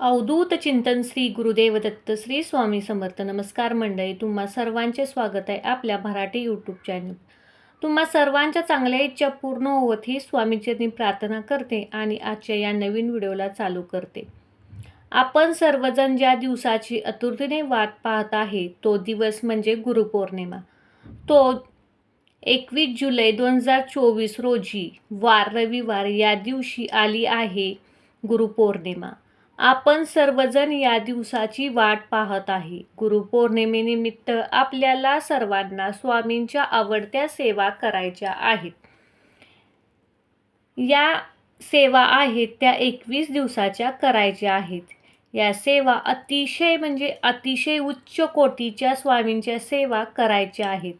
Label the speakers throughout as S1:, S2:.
S1: अवधूत चिंतन श्री गुरुदेव दत्त श्री स्वामी समर्थ. नमस्कार मंडळी तुम्हा सर्वांचे स्वागत आहे आपल्या मराठी यूट्यूब चॅनल तुम्हा सर्वांच्या चांगल्या इच्छा पूर्ण होत ही स्वामीचरणी प्रार्थना करते आणि आजच्या या नवीन व्हिडिओला चालू करते. आपण सर्वजण ज्या दिवसाची आतुरतेने वाट पाहत आहे तो दिवस म्हणजे गुरुपौर्णिमा. तो एकवीस जुलै दोन हजार चोवीस रोजी वार रविवार या दिवशी आली आहे गुरुपौर्णिमा. आपण सर्वजण या दिवसाची वाट पाहत आहे. गुरुपौर्णिमेनिमित्त आपल्याला सर्वांना स्वामींच्या आवडत्या सेवा करायच्या आहेत. या सेवा आहेत त्या एकवीस दिवसाच्या करायच्या आहेत. या सेवा अतिशय म्हणजे अतिशय उच्च कोटीच्या स्वामींच्या सेवा करायच्या आहेत.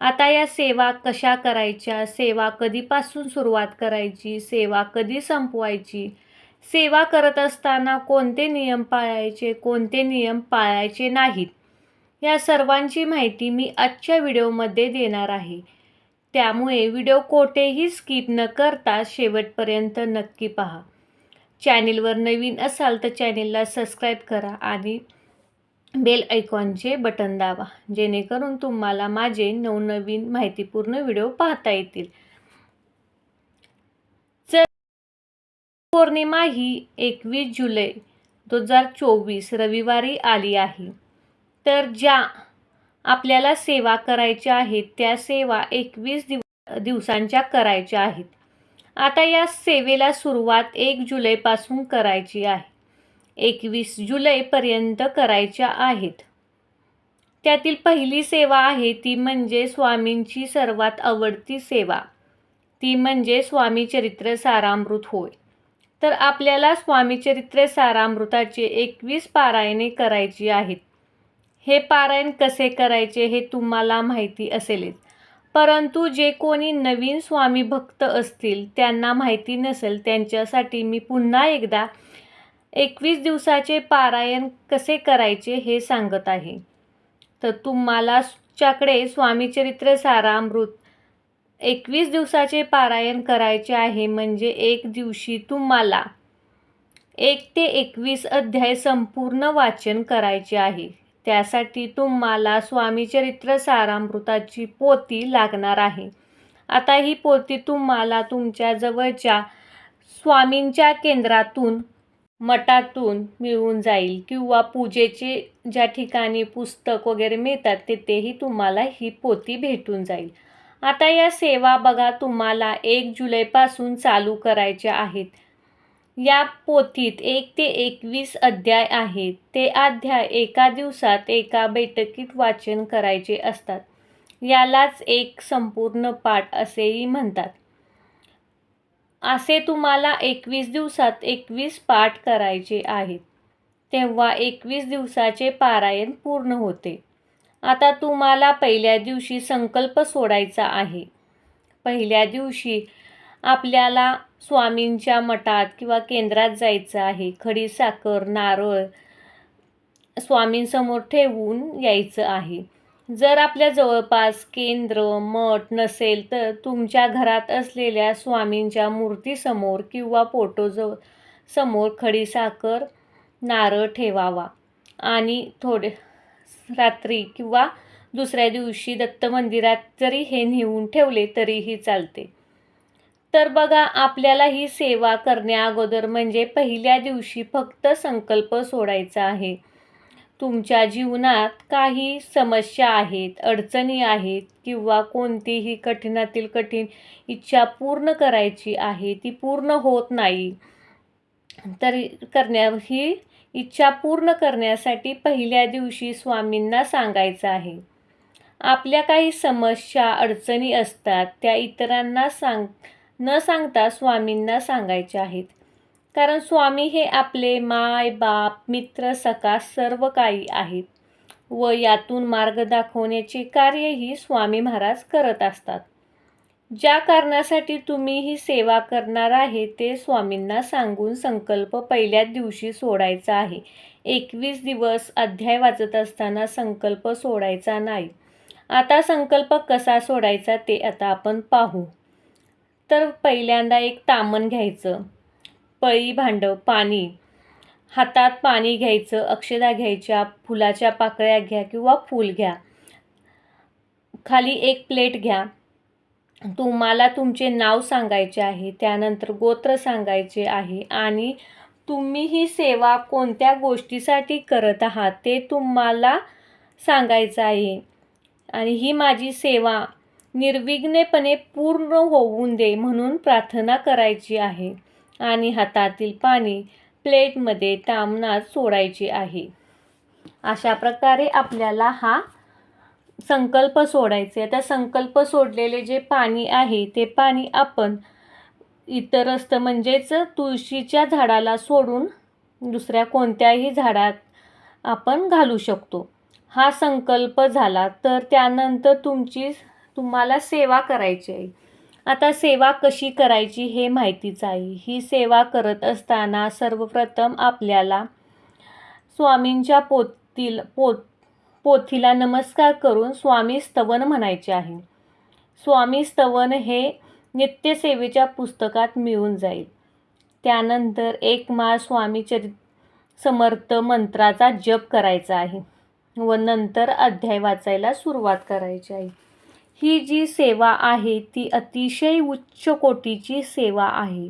S1: आता या सेवा कशा करायच्या? सेवा कधीपासून सुरुवात करायची? सेवा कधी संपवायची? सेवा करत असताना कोणते नियम पाळायचे कोणते नियम पाळायचे नाहीत? या सर्वांची माहिती मी आजच्या व्हिडिओमध्ये देणार आहे. त्यामुळे व्हिडिओ कोठेही स्किप न करता शेवटपर्यंत नक्की पहा. चॅनेलवर नवीन असाल तर चॅनेलला सबस्क्राईब करा आणि बेल ऐकॉनचे बटन दाबा जेणेकरून तुम्हाला माझे नवनवीन माहितीपूर्ण व्हिडिओ पाहता येतील जर पौर्णिमा ही एकवीस जुलै दोन हजार चोवीस रविवारी आली आहे. तर ज्या आपल्याला सेवा करायच्या आहेत त्या सेवा एकवीस दिव दिवसांच्या करायच्या आहेत. आता या सेवेला सुरुवात एक जुलैपासून करायची आहे. एकवीस जुलैपर्यंत करायच्या आहेत. त्यातील पहिली सेवा आहे ती म्हणजे स्वामींची सर्वात आवडती सेवा. ती म्हणजे स्वामी चरित्र सारामृत होय. तर आपल्याला स्वामीचरित्रे सारामृताचे एकवीस पारायणे करायची आहेत. हे पारायण कसे करायचे हे तुम्हाला माहिती असेलच. परंतु जे कोणी नवीन स्वामी भक्त असतील त्यांना माहिती नसेल त्यांच्यासाठी मी पुन्हा एकदा एकवीस दिवसाचे पारायण कसे करायचे हे सांगत आहे. तर तुम्हाला च्याकडे स्वामीचरित्र सारामृत एकवीस दिवसाचे पारायण करायचे आहे म्हणजे एक दिवशी तुम्हाला एक ते एकवीस अध्याय संपूर्ण वाचन करायचे आहे. त्यासाठी तुम्हाला स्वामीचरित्र सारामृताची पोती लागणार आहे. आता ही पोती तुम्हाला तुमच्या जवळच्या स्वामींच्या केंद्रातून मठातून मिळून जाईल किंवा पूजेचे ज्या ठिकाणी पुस्तक वगैरे मिळतात तिथेही तुम्हाला ही पोती भेटून जाईल. आता या सेवा बघा तुम्हाला एक जुलैपासून चालू करायच्या आहेत. या पोथीत एक ते एकवीस अध्याय आहेत. ते अध्याय एका दिवसात एका बैठकीत वाचन करायचे असतात. यालाच एक संपूर्ण पाठ असेही म्हणतात. असे तुम्हाला एकवीस दिवसात एकवीस पाठ करायचे आहेत. तेव्हा एकवीस दिवसाचे पारायण पूर्ण होते. आता तुम्हाला पहिल्या दिवशी संकल्प सोडायचा आहे. पहिल्या दिवशी आपल्याला स्वामींच्या मठात किंवा केंद्रात जायचं आहे. खडी साखर नारळ स्वामींसमोर ठेवून यायचं आहे. जर आपल्या जवळपास केंद्र मठ नसेल तर तुमच्या घरात असलेल्या स्वामींच्या मूर्तीसमोर किंवा फोटोजवळ समोर खडी साखर नारळ ठेवावा. आणि थोडे रात्री किंवा दुसऱ्या दिवशी दत्त मंदिरात जरी हे नेऊन ठेवले तरीही चालते. तर बघा आपल्याला ही सेवा करण्या अगोदर म्हणजे पहिल्या दिवशी फक्त संकल्प सोडायचा आहे. तुमच्या जीवनात काही समस्या आहेत अडचणी आहेत किंवा कोणतीही कठीणातील कठीण इच्छा पूर्ण करायची आहे ती पूर्ण होत नाही तरी करण्या ही इच्छा पूर्ण करण्यासाठी पहिल्या दिवशी स्वामींना सांगायचं आहे. आपल्या काही समस्या अडचणी असतात त्या इतरांना सांग न सांगता स्वामींना सांगायच्या आहेत. कारण स्वामी हे आपले माय बाप मित्र सखा सर्व काही आहेत व यातून मार्ग दाखवण्याचे कार्यही स्वामी महाराज करत असतात. ज्या कारणासाठी तुम्ही ही सेवा करणार आहे ते स्वामींना सांगून संकल्प पहिल्याच दिवशी सोडायचा आहे. एकवीस दिवस अध्याय वाचत असताना संकल्प सोडायचा नाही. आता संकल्प कसा सोडायचा ते आता आपण पाहू. तर पहिल्यांदा एक तामण घ्यायचं. पळी भांडं पाणी. हातात पाणी घ्यायचं अक्षदा घ्यायच्या फुलाच्या पाकळ्या घ्या किंवा फूल घ्या. खाली एक प्लेट घ्या. तुम्हाला तुमचे नाव सांगायचे आहे त्यानंतर गोत्र सांगायचे आहे आणि तुम्ही ही सेवा कोणत्या गोष्टीसाठी करत आहात ते तुम्हाला सांगायचं आहे. आणि ही माझी सेवा निर्विघ्नपणे पूर्ण होऊन दे म्हणून प्रार्थना करायची आहे आणि हातातील पाणी प्लेटमध्ये तामणात सोडायचे आहे. अशा प्रकारे आपल्याला हा संकल्प सोडायचे. आता संकल्प सोडलेले जे पाणी आहे ते पाणी आपण इतरस्त म्हणजेच तुळशीच्या झाडाला सोडून दुसऱ्या कोणत्याही झाडात आपण घालू शकतो. हा संकल्प झाला तर त्यानंतर तुमची तुम्हाला सेवा करायची आहे. आता सेवा कशी करायची हे माहितीच आहे. ही सेवा करत असताना सर्वप्रथम आपल्याला स्वामींच्या पोतील पोत पोथीला नमस्कार करून स्वामी स्तवन म्हणायचे आहे. स्वामी स्तवन हे नित्यसेवेच्या पुस्तकात मिळून जाईल. त्यानंतर एक माळ स्वामी चरित समर्थ मंत्राचा जप करायचा आहे व नंतर अध्याय वाचायला सुरुवात करायची आहे. ही जी सेवा आहे ती अतिशय उच्च कोटीची सेवा आहे.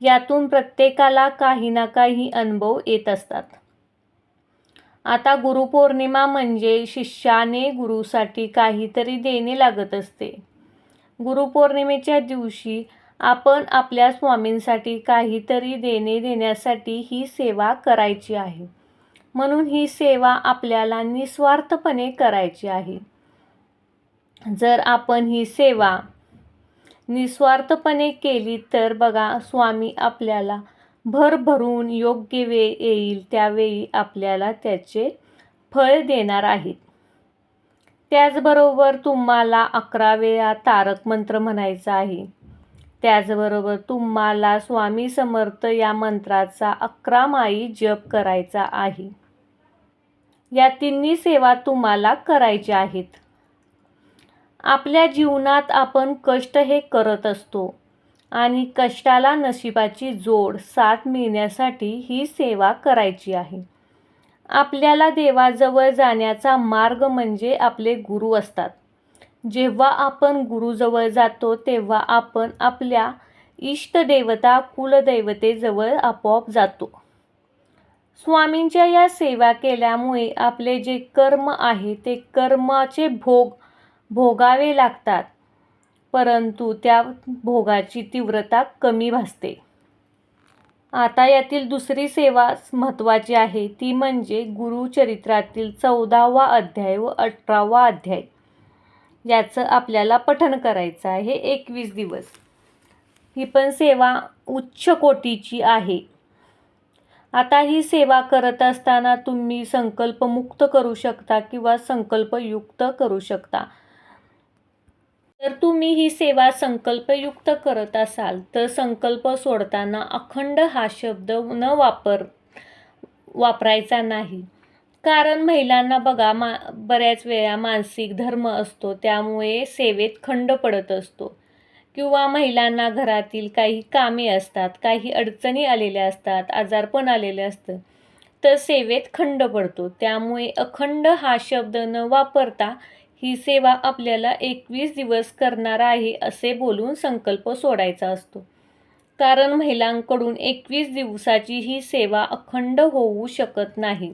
S1: यातून प्रत्येकाला काही ना काही अनुभव येत असतात. आता गुरुपौर्णिमा म्हणजे शिष्याने गुरुसाठी काहीतरी देणे लागत असते. गुरुपौर्णिमेच्या दिवशी आपण आपल्या स्वामींसाठी काहीतरी देणे देण्यासाठी ही सेवा करायची आहे. म्हणून ही सेवा आपल्याला निस्वार्थपणे करायची आहे. जर आपण ही सेवा निस्वार्थपणे केली तर बघा स्वामी आपल्याला भरभरून योग्य वेळ येईल त्यावेळी आपल्याला त्याचे फळ देणार आहेत. त्याचबरोबर तुम्हाला अकरा वेळा तारक मंत्र म्हणायचा आहे. त्याचबरोबर तुम्हाला स्वामी समर्थ या मंत्राचा अकरा माई जप करायचा आहे. या तिन्ही सेवा तुम्हाला करायच्या आहेत. आपल्या जीवनात आपण कष्ट हे करत असतो. आणि कष्टाला नशिबाची जोड साथ मिळण्यासाठी ही सेवा करायची आहे. आपल्याला देवाजवळ जाण्याचा मार्ग म्हणजे आपले गुरु असतात. जेव्हा आपण गुरुजवळ जातो तेव्हा आपण आपल्या इष्टदेवता कुलदैवतेजवळ आपोआप जातो. स्वामींच्या या सेवा केल्यामुळे आपले जे कर्म आहे ते कर्माचे भोग भोगावे लागतात. परंतु त्या भोगाची तीव्रता कमी भासते. आता यातील दुसरी सेवा महत्त्वाची आहे ती म्हणजे गुरुचरित्रातील चौदावा अध्याय व अठरावा अध्याय. याचं आपल्याला पठण करायचं आहे एकवीस दिवस. ही पण सेवा उच्च कोटीची आहे. आता ही सेवा करत असताना तुम्ही संकल्पमुक्त करू शकता किंवा संकल्पयुक्त करू शकता. तर तुम्ही ही सेवा संकल्पयुक्त करत असाल तर संकल्प सोडताना अखंड हा शब्द न वापर वापरायचा नाही. कारण महिलांना बघा मा बऱ्याच वेळा मानसिक धर्म असतो त्यामुळे सेवेत खंड पडत असतो. किंवा महिलांना घरातील काही कामे असतात काही अडचणी आलेल्या असतात आजारपण आलेले असतं तर सेवेत खंड पडतो. त्यामुळे अखंड हा शब्द न वापरता ही सेवा आपल्याला एकवीस दिवस करणार आहे असे बोलून संकल्प सोडायचा असतो. कारण महिलांकडून एकवीस दिवसाची ही सेवा अखंड होऊ शकत नाही.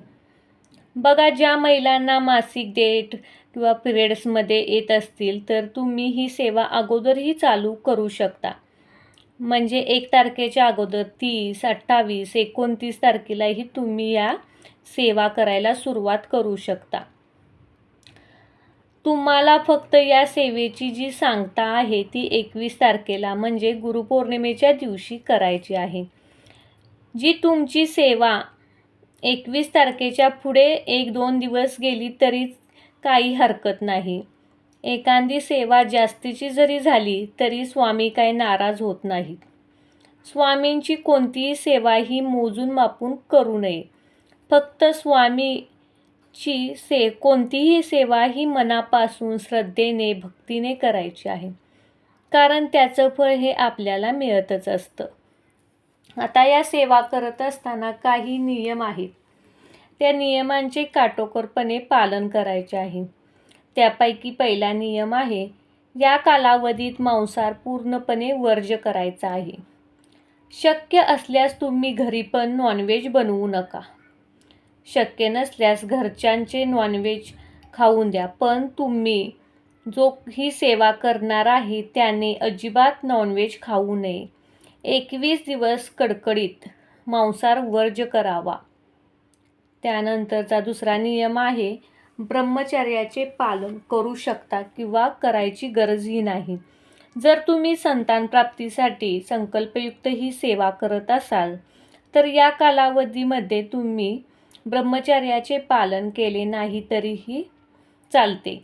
S1: बघा ज्या महिलांना मासिक डेट किंवा पिरियड्समध्ये येत असतील तर तुम्ही ही सेवा अगोदरही चालू करू शकता. म्हणजे एक तारखेच्या अगोदर तीस अठ्ठावीस एकोणतीस तारखेलाही तुम्ही या सेवा करायला सुरुवात करू शकता. तुम्हाला फक्त या सेवेची जी सांगता आहे ती एकवीस तारखेला म्हणजे गुरुपौर्णिमेच्या दिवशी करायची आहे. जी तुमची सेवा एकवीस तारखेच्या पुढे एक दोन दिवस गेली तरी काही हरकत नाही. एखादी सेवा जास्तीची जरी झाली तरी स्वामी काही नाराज होत नाहीत स्वामींची कोणतीही सेवा ही मोजून मापून करू नये. फक्त स्वामी ची से कोणतीही सेवा ही मनापासून श्रद्धेने भक्तीने करायची आहे. कारण त्याचं फळ हे आपल्याला मिळतच असतं. आता या सेवा करत असताना काही नियम आहेत. त्या नियमांचे काटोकोरपणे पालन करायचे आहे. त्यापैकी पहिला नियम आहे या कालावधीत मांसार पूर्णपणे वर्ज्य करायचा आहे. शक्य असल्यास तुम्ही घरी पण नॉनव्हेज बनवू नका. शक्य नसल्यास घरच्यांचे नॉनव्हेज खाऊन द्या. पण तुम्ही जो ही सेवा करणार आहे त्याने अजिबात नॉनव्हेज खाऊ नये. एकवीस दिवस कडकडीत मांसाहार वर्ज्य करावा. त्यानंतरचा दुसरा नियम आहे ब्रह्मचर्याचे पालन करू शकता किंवा करायची गरजही नाही. जर तुम्ही संतानप्राप्तीसाठी संकल्पयुक्त ही सेवा करत असाल तर या कालावधीमध्ये तुम्ही ब्रह्मचर्याचे पालन केले नाही तरीही चालते.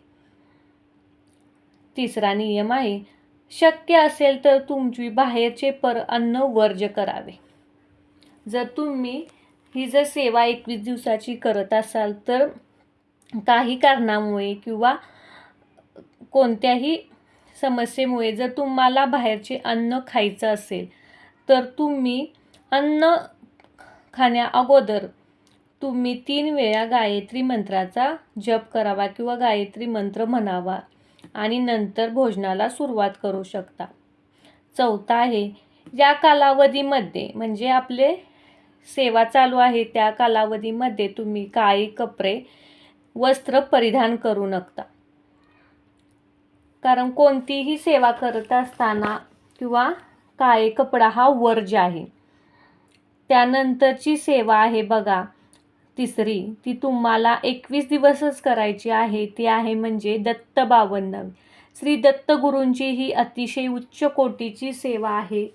S1: तिसरा नियम आहे शक्य असेल तर तुमची बाहेरचे पर अन्न वर्ज करावे. जर तुम्ही ही जर सेवा एकवीस दिवसाची करत असाल तर काही कारणामुळे किंवा कोणत्याही समस्येमुळे जर तुम्हाला बाहेरचे अन्न खायचं असेल तर तुम्ही अन्न खाण्या अगोदर तुम्ही तीन वेळा गायत्री मंत्राचा जप करावा किंवा गायत्री मंत्र म्हणावा आणि नंतर भोजनाला सुरुवात करू शकता. चौथा आहे या कालावधीमध्ये म्हणजे आपले सेवा चालू आहे त्या कालावधीमध्ये तुम्ही काळी कपडे वस्त्र परिधान करू नका कारण कोणतीही सेवा करत असताना किंवा काळे कपडा हा वर्ज आहे. त्यानंतरची सेवा आहे बघा तिसरी ती तुम्हाला एकवीस दिवसच करायची आहे ती आहे म्हणजे दत्त बावन्न. श्री दत्तगुरूंची ही अतिशय उच्च कोटीची सेवा आहे.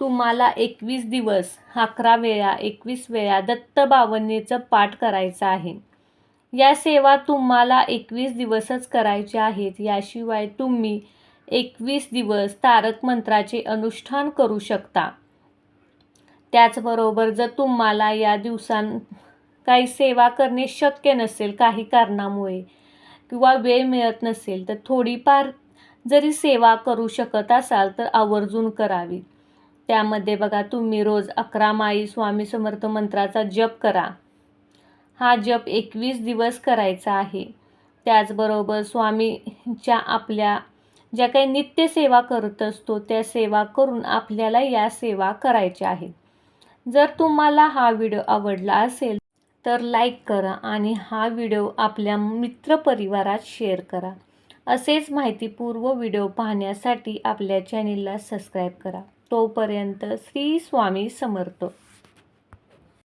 S1: तुम्हाला एकवीस दिवस अकरा वेळा एकवीस वेळा दत्त बावन्नेचं पाठ करायचं आहे. या सेवा तुम्हाला एकवीस दिवसच करायच्या आहेत याशिवाय तुम्ही एकवीस दिवस तारक मंत्राचे अनुष्ठान करू शकता. त्याचबरोबर जर तुम्हाला या दिवसां काही सेवा करणे शक्य नसेल काही कारणामुळे किंवा वेळ मिळत नसेल तर थोडीफार जरी सेवा करू शकत असाल तर आवर्जून करावी. त्यामध्ये बघा तुम्ही रोज अकरा माई स्वामी समर्थ मंत्राचा जप करा. हा जप एकवीस दिवस करायचा आहे. त्याचबरोबर स्वामीच्या आपल्या ज्या काही नित्य सेवा करत असतो त्या सेवा करून आपल्याला या सेवा करायच्या आहेत. जर तुम्हाला हा व्हिडिओ आवडला असेल तर लाईक करा आणि हा व्हिडिओ आपल्या मित्रपरिवारात शेअर करा. असेच माहितीपूर्व व्हिडिओ पाहण्यासाठी आपल्या चॅनेलला सबस्क्राईब करा. तोपर्यंत श्री स्वामी समर्थ.